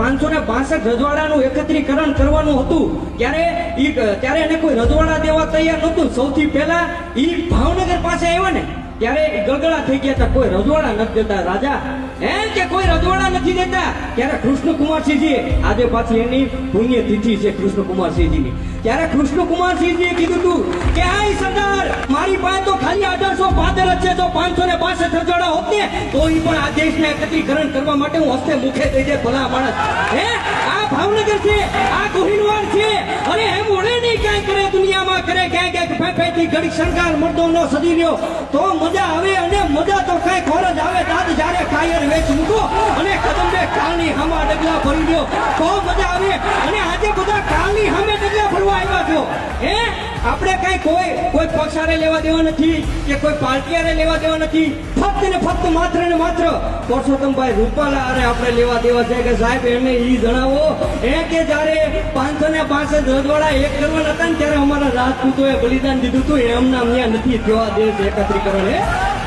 પાંચસો ને બાસઠ રજવાડાનું એકત્રીકરણ કરવાનું હતું. ત્યારે ત્યારે એને કોઈ રજવાડા દેવા તૈયાર નહોતું. સૌથી પહેલા ઈ ભાવનગર પાસે આવ્યા ને, ત્યારે ગળગળા થઈ ગયા હતા. કોઈ રજવાડા નથી દેતા રાજા. એમ કે કોઈ રજવાડા નથી દેતા. ત્યારે કૃષ્ણકુમારસિંહજીએ, આજે પાછી એની પુણ્ય તિથિ છે કૃષ્ણકુમારસિંહજીની. ત્યારે કૃષ્ણકુમારસિંહજીએ કીધું તું કે આ સદા અઢારસો પાદર છે. જો પાંચસો ને પાસઠ રજવાડા હોત ને તો પણ આ દેશને એકત્રીકરણ કરવા માટે હું હસ્તે મુખે થઈ જાય ભલા માણસ. હે? આ ભાવનગર છે, આ કોહિનવાર છે. અરે એમ ઓળે નહીં કાંઈ કરે, દુનિયામાં કરે ક્યાંક ફાઈ ફાઈ ઘડી શણગાર મળતો નો સદી રહ્યો. તો મજા આવે અને મજા તો કઈ ખોર જ આવે. દાદ જ્યારે કાયર વેચ મૂકો અને કદંબે કાળની હામા ડગલા ભરી દો તો મજા આવે અને આજે બધા કાલની સામે ડગલા ભરવા આવ્યા છો હે આપણે કઈ કોઈ કોઈ પક્ષારે લેવા દેવા નથી કે કોઈ પાર્ટીયારે લેવા દેવા નથી. ફક્ત ને ફક્ત માત્ર ને માત્ર પરસોત્તમભાઈ રૂપાલા અરે આપણે લેવા દેવા છે કે સાહેબ, એમને ઈ જણાવો. એ કે જ્યારે પાંચસો ને પાસઠ રજવાડા એક કરવાના હતા ને ત્યારે અમારા રાજપૂતોએ બલિદાન દીધું હતું એમના અહીંયા નથી થવા છે એકત્રીકરણ